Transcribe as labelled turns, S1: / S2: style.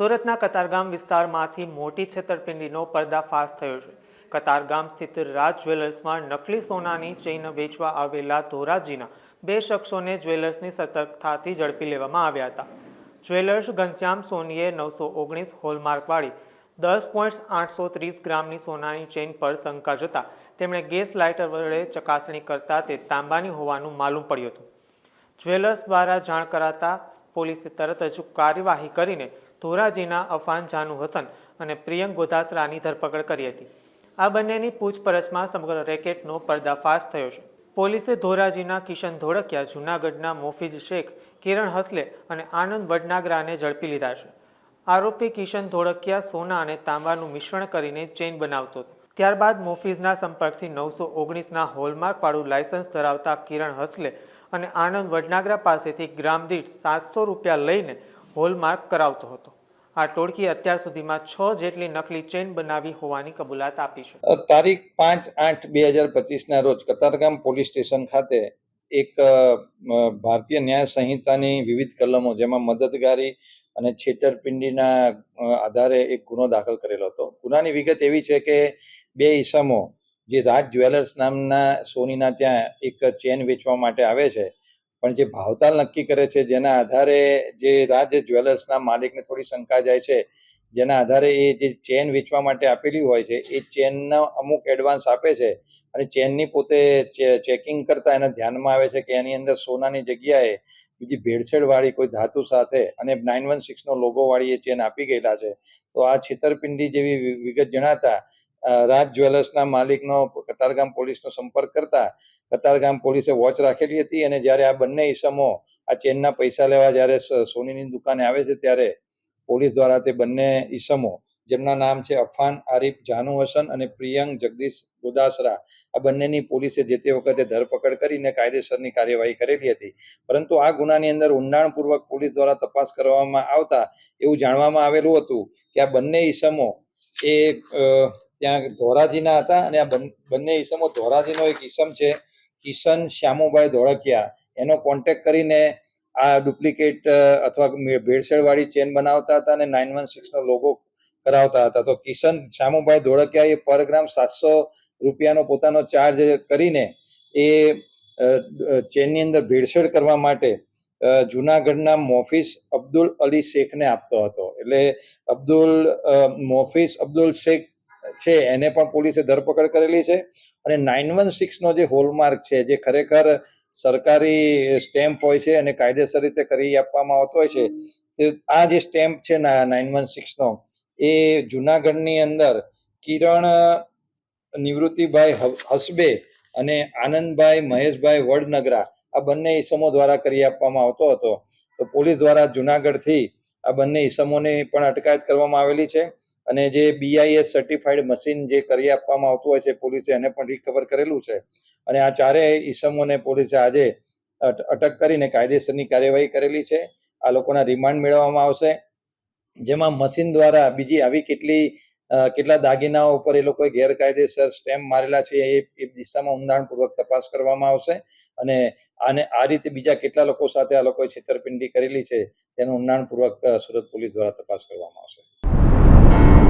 S1: સુરતના કતારગામ વિસ્તારમાંથી મોટી છેતરપિંડીનો પર્દાફાશ થયો છે. કતારગામ સ્થિત રાજ જ્વેલર્સમાં નકલી સોનાની ચેઇન વેચવા આવેલા ધોરાજીના બે શખ્સોને જ્વેલર્સની સતર્કતાથી ઝડપી લેવામાં આવ્યા હતા. જ્વેલર્સ ઘનશ્યામ સોનીએ નવસો ઓગણીસ હોલમાર્કવાળી દસ પોઈન્ટ આઠસો ત્રીસ ગ્રામની સોનાની ચેઇન પર શંકા જતા તેમણે ગેસ લાઇટર વડે ચકાસણી કરતા તે તાંબાની હોવાનું માલુમ પડ્યું હતું. જ્વેલર્સ દ્વારા જાણ કરાતા પોલીસે તરત જ કાર્યવાહી કરીને ધોરાજીના અફાન જાનુ હસન અને પ્રિયંક ગોધાસરાની ધરપકડ કરી હતી. આ બંનેની પૂછપરછમાં સમગ્ર રેકેટનો પર્દાફાશ થયો છે. પોલીસે ધોરાજીના કિશન ધોળકિયા, જૂનાગઢના મોફીજ શેખ, કિરણ હસલે અને આનંદ વડનાગરાને ઝડપી લીધા છે. આરોપી કિશન ધોળકિયા સોના અને તાંબાનું મિશ્રણ કરીને ચેઇન બનાવતો હતો. ત્યારબાદ મોફીઝના સંપર્કથી નવસો ઓગણીસના હોલમાર્કવાળું લાયસન્સ ધરાવતા કિરણ હસલે અને આનંદ વડનાગરા પાસેથી ગ્રામ દીઠ સાતસો રૂપિયા લઈને હોલમાર્ક કરાવતો હતો. આ ટોળકી અત્યાર સુધીમાં છ જેટલી નકલી ચેઇન બનાવી હોવાની કબૂલાત આપી છે.
S2: તારીખ પાંચ આઠ બે હજાર પચીસના રોજ કતારગામ પોલીસ સ્ટેશન ખાતે એક ભારતીય ન્યાય સંહિતાની વિવિધ કલમો જેમાં મદદગારી અને છેતરપિંડીના આધારે એક ગુનો દાખલ કરેલો હતો. ગુનાની વિગત એવી છે કે બે ઈસમો જે રાજ જ્વેલર્સ નામના સોનીના ત્યાં એક ચેન વેચવા માટે આવે છે પણ જે ભાવતાલ નક્કી કરે છે, જેના આધારે જે રાજ જ્વેલર્સના માલિકને થોડી શંકા જાય છે, જેના આધારે એ જે ચેન વેચવા માટે આપેલી હોય છે, એ ચેનના અમુક એડવાન્સ આપે છે અને ચેનની પોતે ચેકિંગ કરતા એને ધ્યાનમાં આવે છે કે એની અંદર સોનાની જગ્યાએ બીજી ભેળસેળવાળી કોઈ ધાતુ સાથે અને નાઇન વન સિક્સનો લોગોવાળી એ ચેન આપી ગયેલા છે. તો આ છેતરપિંડી જેવી વિગત જણાતા રાજ જ્વેલર્સના માલિકનો કતારગામ પોલીસનો સંપર્ક કરતા કતારગામ પોલીસે વોચ રાખેલી હતી અને જ્યારે આ બંને ઈસમો આ ચેનના પૈસા લેવા જ્યારે સોનીની દુકાને આવે છે ત્યારે પોલીસ દ્વારા તે બંને ઈસમો, જેમના નામ છે અફાન, આરીફ, જાનુ હસન અને પ્રિયંક જગદીશ ગોદાસરા, આ બંનેની પોલીસે જે તે વખતે ધરપકડ કરીને કાયદેસરની કાર્યવાહી કરેલી હતી. પરંતુ આ ગુનાની અંદર ઊંડાણપૂર્વક પોલીસ દ્વારા તપાસ કરવામાં આવતા એવું જાણવામાં આવેલું હતું કે આ બંને ઈસમો એ ત્યાં ધોરાજીના હતા અને આ બંને ઈસમો, ધોરાજીનો એક ઈસમ છે, કિશન શ્યામુભાઈ ધોળકિયા. એનો કોન્ટેક્ટ કરીને આ ડુપ્લિકેટ અથવા ભેળસેળવાળી ચેન બનાવતા હતા અને નાઇન વન સિક્સનો લોગો કરાવતા હતા. તો કિશન શ્યામુભાઈ ધોળકિયા એ પર ગ્રામ સાતસો રૂપિયાનો પોતાનો ચાર્જ કરીને એ ચેનની અંદર ભેળસેળ કરવા માટે જુનાગઢના મોફિસ અબ્દુલ અલી શેખને આપતો હતો. એટલે અબ્દુલ મોફિસ અબ્દુલ શેખ છે, એને પણ પોલીસે ધરપકડ કરેલી છે. અને નાઇન વન સિક્સનો જે હોલમાર્ક છે, જે ખરેખર સરકારી સ્ટેમ્પ હોય છે અને કાયદેસર રીતે કરી આપવામાં આવતો હોય છે, તે આ જે સ્ટેમ્પ છે નાઇન વન સિક્સનો, એ જુનાગઢની અંદર કિરણ નિવૃત્તિભાઈ હસબે અને આનંદભાઈ મહેશભાઈ વડનગરા, આ બંને ઈસમો દ્વારા કરી આપવામાં આવતો હતો. તો પોલીસ દ્વારા જુનાગઢથી આ બંને ઈસમોની પણ અટકાયત કરવામાં આવેલી છે. અને જે બીઆઈએસ સર્ટિફાઈડ મશીન જે કરી આપવામાં આવતું હોય છે, પોલીસે એને પણ રિકવર કરેલું છે. અને આ ચારેય ઈસમોને પોલીસે આજે અટ- અટક કરીને કાયદેસરની કાર્યવાહી કરેલી છે. આ લોકોના રિમાન્ડ મેળવવામાં આવશે. જેમાં મશીન દ્વારા બીજી આવી કેટલી કેટલા દાગીનાઓ ઉપર એ લોકોએ ગેરકાયદેસર સ્ટેમ્પ મારેલા છે એ એ દિશામાં ઊંડાણપૂર્વક તપાસ કરવામાં આવશે. અને આને, આ રીતે બીજા કેટલા લોકો સાથે આ લોકોએ છેતરપિંડી કરેલી છે તેનું ઊંડાણપૂર્વક સુરત પોલીસ દ્વારા તપાસ કરવામાં આવશે.